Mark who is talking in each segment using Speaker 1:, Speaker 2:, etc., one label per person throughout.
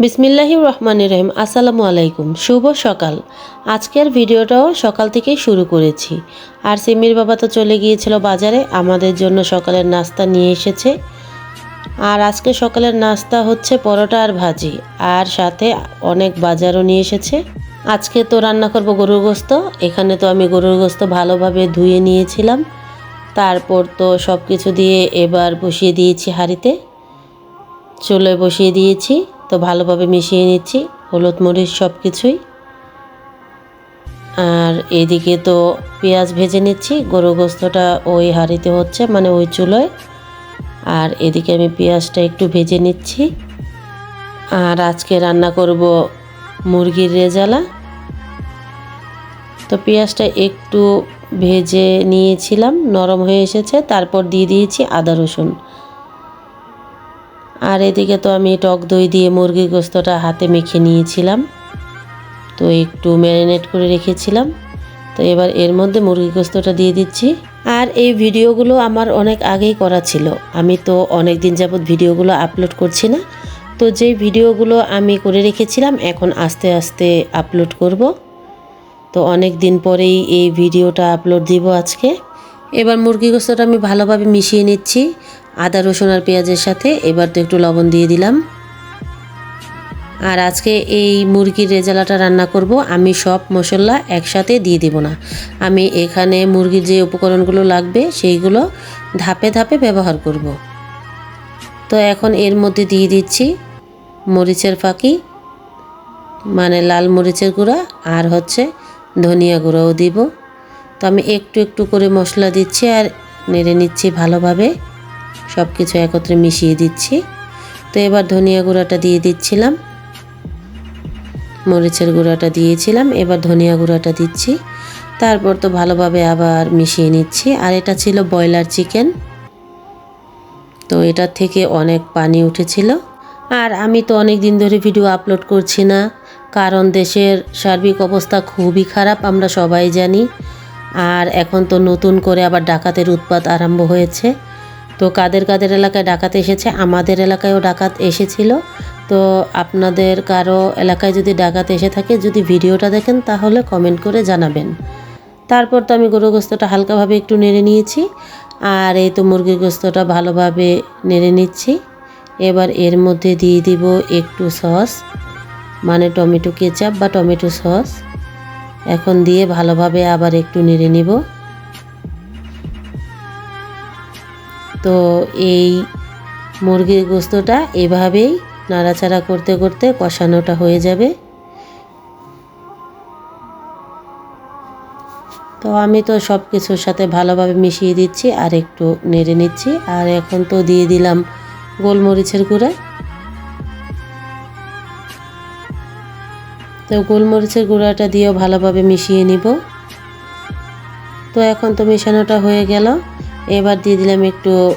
Speaker 1: বিসমিল্লাহির রহমানির রহিম, আসসালামু আলাইকুম, শুভ সকাল। আজকের ভিডিওটাও সকাল থেকেই শুরু করেছি। আর সিমির বাবা তো চলে গিয়েছিল বাজারে, আমাদের জন্য সকালের নাস্তা নিয়ে এসেছে। আর আজকে সকালের নাস্তা হচ্ছে পরোটা আর ভাজি, আর সাথে অনেক বাজারও নিয়ে এসেছে। আজকে তো রান্না করব গরুর গোস্ত, এখানে তো আমি গরুর গোস্ত ভালোভাবে ধুয়ে নিয়েছিলাম। তারপর তো সব কিছু দিয়ে এবার বসিয়ে দিয়েছি হাঁড়িতে। চুলে বসিয়ে দিয়েছি। তো ভালোভাবে মিশিয়ে নিচ্ছি, হলুদ মরিচ সব কিছুই আর এদিকে তো পেঁয়াজ ভেজে নিচ্ছি, গরু গোস্তটা ওই হাঁড়িতে হচ্ছে মানে ওই চুলোয়। আর এদিকে আমি পেঁয়াজটা একটু ভেজে নিচ্ছি। আর আজকে রান্না করব মুরগির রেজালা। তো পেঁয়াজটা একটু ভেজে নিয়েছিলাম, নরম হয়ে এসেছে, তারপর দিয়ে দিয়েছি আদা রসুন। আর এদিকে তো আমি টক দই দিয়ে মুরগির গোস্তটা হাতে মেখে নিয়েছিলাম। তো একটু ম্যারিনেট করে রেখেছিলাম। তো এবার এর মধ্যে মুরগির গোস্তটা দিয়ে দিচ্ছি। আর এই ভিডিওগুলো আমার অনেক আগেই করা ছিল। আমি তো অনেক দিন যাবৎ ভিডিওগুলো আপলোড করছি না। তো যেই ভিডিওগুলো আমি করে রেখেছিলাম, এখন আস্তে আস্তে আপলোড করব। তো অনেক দিন পরেই এই ভিডিওটা আপলোড দিব আজকে। এবার মুরগি গোস্তটা আমি ভালোভাবে মিশিয়ে নিচ্ছি। আদা, রসুন আর পেঁয়াজের সাথে। এবার তো একটু লবণ দিয়ে দিলাম। আর আজকে এই মুরগির রেজালাটা রান্না করব। আমি সব মশলা একসাথে দিয়ে দিব না। আমি এখানে মুরগির যে উপকরণগুলো লাগবে, সেইগুলো ধাপে ধাপে ব্যবহার করব। তো এখন এর মধ্যে দিয়ে দিচ্ছি মরিচের ফাঁকি মানে লাল মরিচের গুঁড়া, আর হচ্ছে ধনিয়া গুঁড়াও দিব। তো আমি একটু একটু করে মশলা দিচ্ছি আর নেড়ে নিচ্ছি ভালোভাবে। সব কিছু একত্রে মিশিয়ে দিচ্ছি। তো এবার ধনিয়া গুঁড়াটা দিয়ে দিচ্ছিলাম। মরিচের গুঁড়াটা দিয়েছিলাম। এবার ধনিয়া গুঁড়াটা দিচ্ছি। তারপর তো ভালোভাবে আবার মিশিয়ে নিচ্ছি। আর এটা ছিল ব্রয়লার চিকেন। তো এটার থেকে অনেক পানি উঠেছিল। আর আমি তো অনেক দিন ধরে ভিডিও আপলোড করছি না। কারণ দেশের সার্বিক অবস্থা খুবই খারাপ, আমরা সবাই জানি। আর এখন তো নতুন করে আবার ডাকাতের উৎপাত আরম্ভ হয়েছে। তো কাদের কাদের এলাকায় ডাকাত এসেছে? আমাদের এলাকায়ও ডাকাত এসেছিল। তো আপনাদের কারও এলাকায় যদি ডাকাত এসে থাকে, যদি ভিডিওটা দেখেন, তাহলে কমেন্ট করে জানাবেন। তারপর তো আমি গরু গোস্তটা হালকাভাবে একটু নেড়ে নিয়েছি। আর এই তো মুরগির গোস্তটা ভালোভাবে নেড়ে নিচ্ছি। এবার এর মধ্যে দিয়ে দিব একটু সস মানে টমেটো কেচাপ বা টমেটো সস। এখন দিয়ে ভালোভাবে আবার একটু নেড়ে নিব। তো এই মুরগির গোস্তটা এভাবেই নাড়াচাড়া করতে করতে কষানোটা হয়ে যাবে। তো আমি তো সব কিছুর সাথে ভালোভাবে মিশিয়ে দিচ্ছি আর একটু নেড়ে নিচ্ছি। আর এখন তো দিয়ে দিলাম গোলমরিচের গুঁড়া। তো গোলমরিচের গুঁড়াটা দিয়েও ভালোভাবে মিশিয়ে নিব। তো এখন তো মেশানোটা হয়ে গেল। এবার দিয়ে দিলাম একটু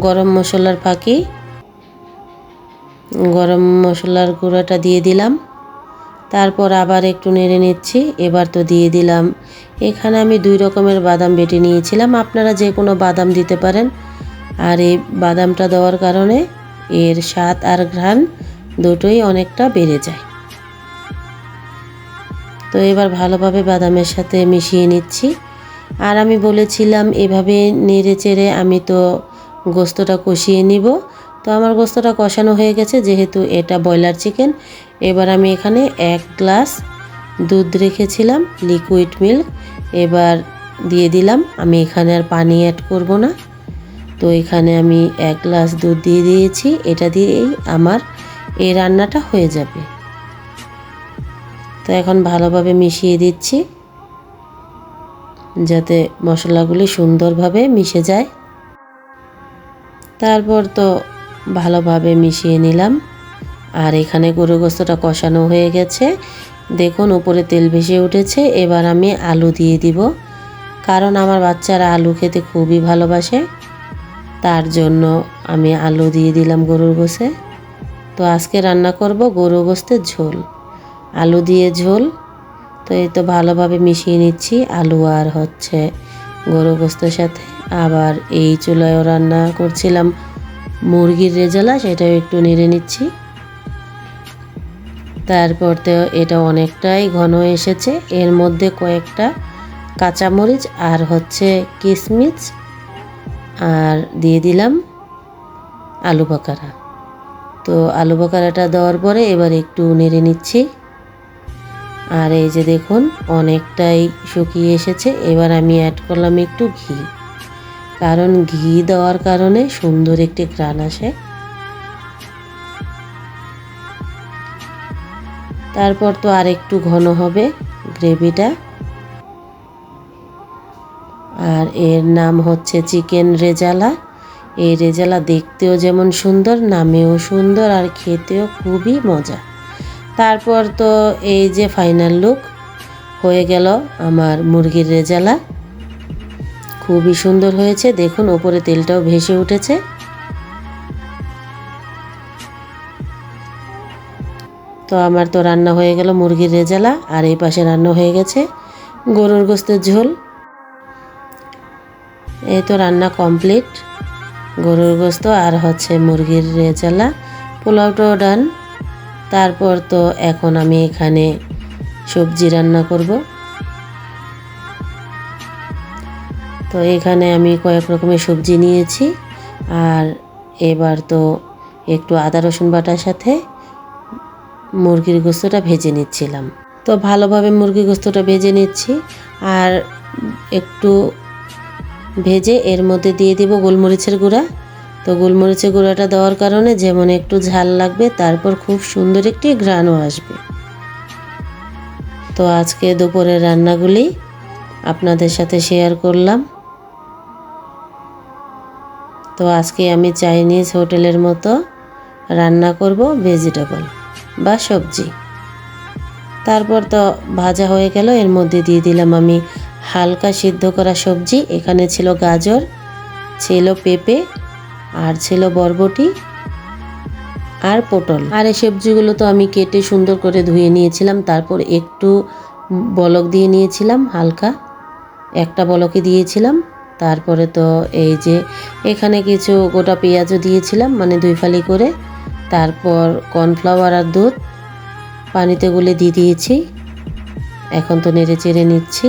Speaker 1: গরম মশলার ফাঁকি। গরম মশলার গুঁড়োটা দিয়ে দিলাম। তারপর আবার একটু নেড়ে নিচ্ছি। এবার তো দিয়ে দিলাম। এখানে আমি দুই রকমের বাদাম বেটে নিয়েছিলাম। আপনারা যে কোনো বাদাম দিতে পারেন। আর এই বাদামটা দেওয়ার কারণে এর স্বাদ আর ঘ্রাণ দুটোই অনেকটা বেড়ে যায়। তো এবার ভালোভাবে বাদামের সাথে মিশিয়ে নিচ্ছি। আর আমি বলেছিলাম, এভাবে নেড়ে চেড়ে আমি তো গোস্তটা কষিয়ে নিব। তো আমার গোস্তটা কষানো হয়ে গেছে, যেহেতু এটা ব্রয়লার চিকেন। এবার আমি এখানে এক গ্লাস দুধ রেখেছিলাম, লিকুইড মিল্ক। এবার দিয়ে দিলাম, আমি এখানে আর পানি অ্যাড করব না। তো এখানে আমি এক গ্লাস দুধ দিয়ে দিয়েছি, এটা দিয়েই আমার এই রান্নাটা হয়ে যাবে। তো এখন ভালোভাবে মিশিয়ে দিচ্ছি। যাতে মশলাগুলি সুন্দরভাবে মিশে যায়। তারপর তো ভালোভাবে মিশিয়ে নিলাম। আর এখানে গরু গোস্তটা কষানো হয়ে গেছে। দেখুন, উপরে তেল ভেসে উঠেছে। এবার আমি আলু দিয়ে দিব। কারণ আমার বাচ্চারা আলু খেতে খুবই ভালোবাসে। তার জন্য আমি আলু দিয়ে দিলাম গরুর গোসে তো আজকে রান্না করব গরু গোস্তের ঝোল। আলু দিয়ে ঝোল। তো এই তো ভালোভাবে মিশিয়ে নিচ্ছি। আলু আর হচ্ছে গরু সাথে। আবার এই চুলায়ও রান্না করছিলাম মুরগির রেজালা, সেটাও একটু নেড়ে নিচ্ছি। তারপর তো এটা অনেকটাই ঘন এসেছে। এর মধ্যে কয়েকটা কাঁচামরিচ আর হচ্ছে কিশমিচ আর দিয়ে দিলাম আলু বাকারা। তো আলু বাকারাটা দেওয়ার পরে এবার একটু নেড়ে নিচ্ছি। আর এই যে দেখুন, অনেকটাই শুকিয়ে এসেছে। এবার আমি অ্যাড করলাম একটু ঘি। কারণ ঘি দেওয়ার কারণে সুন্দর একটি গ্রান আসে। তারপর তো আর একটু ঘন হবে গ্রেভিটা। আর এর নাম হচ্ছে চিকেন রেজালা। এই রেজালা দেখতেও যেমন সুন্দর, নামেও সুন্দর, আর খেতেও খুবই মজা। তারপর তো এই যে ফাইনাল লুক হয়ে গেল আমার মুরগির রেজালা। খুবই সুন্দর হয়েছে, দেখুন ওপরে তেলটাও ভেসে উঠেছে। তো আমার তো রান্না হয়ে গেল মুরগির রেজালা, আর এই পাশে রান্না হয়ে গেছে গরুর গোস্তের ঝোল। এই তো রান্না কমপ্লিট গরুর গোস্ত আর হচ্ছে মুরগির রেজালা। পোলাওটাও ডান তারপর তো এখন আমি এখানে সবজি রান্না করব। তো এখানে আমি কয়েক রকমের সবজি নিয়েছি আর এবার তো একটু আদা, রসুন বাটার সাথে মুরগির গোস্তটা ভেজে নিচ্ছিলাম। তো ভালোভাবে মুরগির গোস্তটা ভেজে নিচ্ছি আর একটু ভেজে এর মধ্যে দিয়ে দিব গোলমরিচের গুঁড়া তো গোলমরিচের গুঁড়াটা দেওয়ার কারণে যেমন একটু ঝাল লাগবে, তারপর খুব সুন্দর একটি ঘ্রাণও আসবে। তো আজকে দুপুরের রান্নাগুলি আপনাদের সাথে শেয়ার করলাম। তো আজকে আমি চাইনিজ হোটেলের মতো রান্না করব ভেজিটেবল বা সবজি। তারপর তো ভাজা হয়ে গেল, এর মধ্যে দিয়ে দিলাম আমি হালকা সিদ্ধ করা সবজি। এখানে ছিল গাজর, ছিল পেঁপে আর ছিল বরবটি আর পটল। আর এই সবজিগুলো তো আমি কেটে সুন্দর করে ধুয়ে নিয়েছিলাম, তারপর একটু বলক দিয়ে নিয়েছিলাম, হালকা একটা বলকে দিয়েছিলাম, তারপরে তো এই যে এখানে কিছু গোটা পেঁয়াজও দিয়েছিলাম মানে দুই ফালি করে, তারপর কর্নফ্লাওয়ার আর দুধ পানিতে গুলে দিয়ে দিয়েছি, এখন তো নেড়ে চেড়ে নিচ্ছি।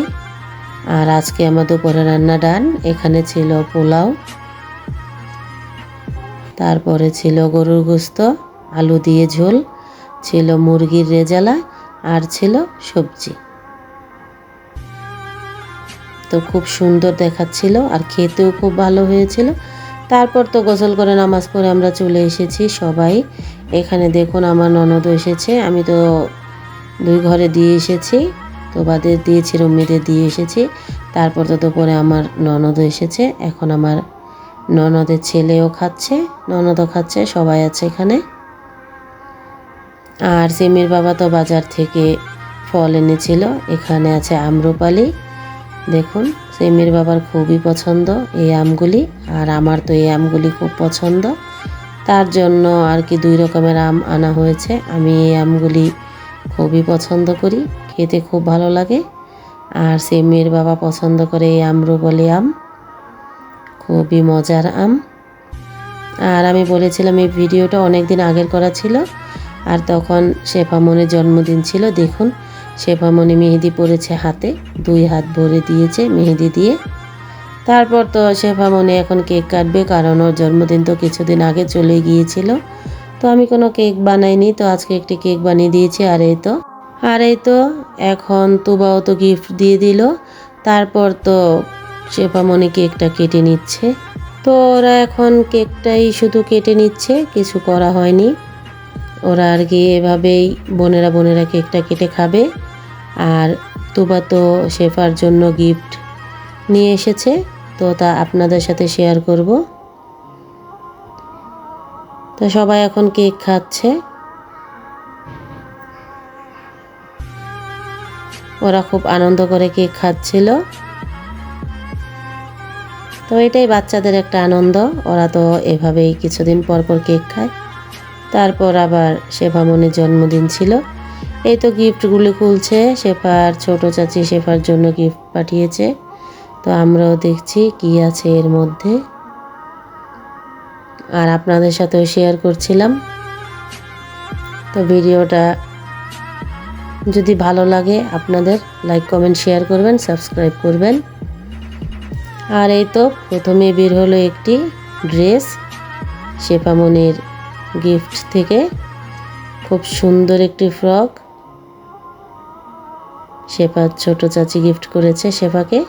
Speaker 1: আর আজকে আমার দুপুরে রান্না ডান, এখানে ছিল পোলাও তারপরে ছিল গরুর গোস্ত, আলু দিয়ে ঝোল, ছিল মুরগির রেজালা আর ছিল সবজি। তো খুব সুন্দর দেখাচ্ছিল আর খেতেও খুব ভালো হয়েছিল। তারপর তো গোসল করে নামাজ পড়ে আমরা চলে এসেছি সবাই। এখানে দেখুন আমার ননদ এসেছে, আমি তো দুই ঘরে দিয়ে এসেছি, তো বাদের দিয়েছি রম্মিদের দিয়ে এসেছি। তারপর তো দুপুরে আমার ননদ এসেছে, এখন আমার ননদের ছেলেও খাচ্ছে, ননদও খাচ্ছে, সবাই আছে এখানে। আর সিমির বাবা তো বাজার থেকে ফল এনেছিল, এখানে আছে আম্রপালি। দেখুন, সিমির বাবার খুবই পছন্দ এই আমগুলি, আর আমার তো এই আমগুলি খুব পছন্দ। তার জন্য আর কি দুই রকমের আম আনা হয়েছে, আমি এই আমগুলি খুবই পছন্দ করি, খেতে খুব ভালো লাগে। আর সিমির বাবা পছন্দ করে এই আম্রপালি আম। খুবই মজার আম। আর আমি বলেছিলাম, এই ভিডিওটা অনেক দিন আগের করা ছিল। আর তখন শেফামনের জন্মদিন ছিল, দেখুন। শেফামণি মেহেদি পরেছে হাতে, দুই হাত ভরে দিয়েছে মেহেদি দিয়ে। তারপর তো শেফামণি এখন কেক কাটবে, কারণ ওর জন্মদিন তো কিছুদিন আগে চলে গিয়েছিল। তো আমি কোনো কেক বানাইনি, তো আজকে একটি কেক বানিয়ে দিয়েছি, আর এই তো। আর এই তো, এখন তুবাও তো গিফট দিয়ে দিল। তারপর তো শেফামণি কেকটা কেটে নিচ্ছে। তো ওরা এখন কেকটাই শুধু কেটে নিচ্ছে, কিছু করা হয়নি। ওরা আর কি এভাবেই বোনেরা বোনেরা কেকটা কেটে খাবে। আর তুবা তো শেফার জন্য গিফট নিয়ে এসেছে, তো তা আপনাদের সাথে শেয়ার করব। তো সবাই এখন কেক খাচ্ছে। ওরা খুব আনন্দ করে কেক খাচ্ছিল। তো এটাই বাচ্চাদের একটা আনন্দ। ওরা তো এভাবেই কিছুদিন পর পর কেক খায়। তারপর আবার শেফামনির জন্মদিন ছিল। এই তো গিফটগুলি খুলছে। শেফার ছোট চাচি শেফার জন্য গিফট পাঠিয়েছে। তো আমরাও দেখছি কি আছে এর মধ্যে। আর আপনাদের সাথেও শেয়ার করছিলাম। তো ভিডিওটা যদি ভালো লাগে আপনাদের লাইক কমেন্ট শেয়ার করবেন সাবস্ক্রাইব করবেন। আর এই তো প্রথমে বের হলো একটি ড্রেস শেফামনির গিফট থেকে। খুব সুন্দর একটি ফ্রক। শেফার ছোট চাচি গিফট করেছে শেফাকে।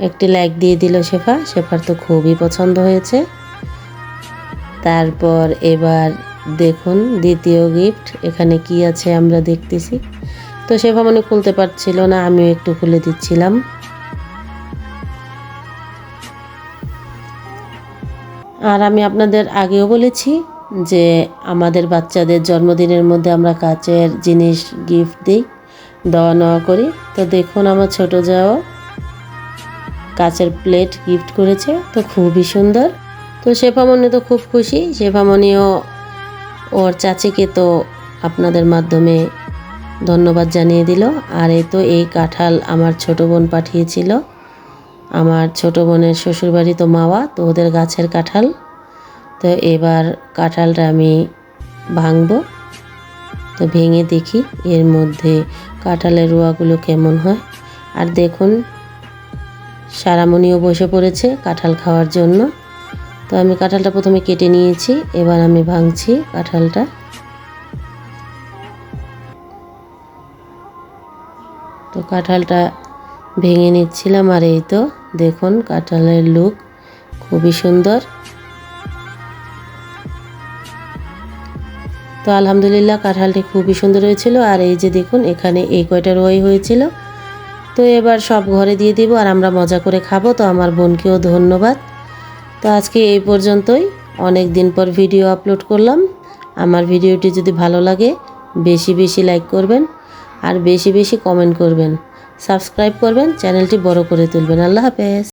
Speaker 1: একটি লাইক দিয়ে দিল শেফা। শেফার তো খুবই পছন্দ হয়েছে। তারপর এবার দেখুন দ্বিতীয় গিফট। এখানে কি আছে আমরা দেখতেছি। তো শেফা মনে খুলতে পারছিল না, আমিও একটু খুলে দিচ্ছিলাম। আর আমি আপনাদের আগেও বলেছি যে আমাদের বাচ্চাদের জন্মদিনের মধ্যে আমরা কাচের জিনিস গিফট দিই, দেওয়া নেওয়া করি। তো দেখুন আমার ছোট যাও কাচের প্লেট গিফট করেছে, তো খুবই সুন্দর। তো শেফামণি তো খুব খুশি। শেফামণিও ওর চাচিকে তো আপনাদের মাধ্যমে ধন্যবাদ জানিয়ে দিল। আর এই তো এই কাঁঠাল আমার ছোট বোন পাঠিয়েছিল। আমার ছোট বোনের শ্বশুরবাড়ি তো মাওয়া, তো ওদের গাছের কাঁঠাল। তো এবার কাঁঠালটা আমি ভাঙবো। তো ভেঙে দেখি এর মধ্যে কাঁঠালের রোয়াগুলো কেমন হয়। আর দেখুন, সারামণিও বসে পড়েছে কাঁঠাল খাওয়ার জন্য। তো আমি কাঁঠালটা প্রথমে কেটে নিয়েছি, এবার আমি ভাঙছি কাঁঠালটা। তো কাঁঠালটা ভেঙে নিচ্ছিলাম আর এই তো। দেখুন কাঁঠালের লুক খুবই সুন্দর। তো আলহামদুলিল্লাহ কাঁঠালটি খুবই সুন্দর হয়েছিল, আর এই যে দেখুন এখানে এই কয়টা রোয়াই হয়েছিল। তো এবার সব ঘরে দিয়ে দিব আর আমরা মজা করে খাব, তো আমার বোনকেও ধন্যবাদ। তো আজকে এই পর্যন্তই, অনেক দিন পর ভিডিও আপলোড করলাম। আমার ভিডিওটি যদি ভালো লাগে, বেশি বেশি লাইক করবেন, আর বেশি বেশি কমেন্ট করবেন। সাবস্ক্রাইব করবেন চ্যানেলটি বড় করে তুলবেন। আল্লাহ হাফেজ।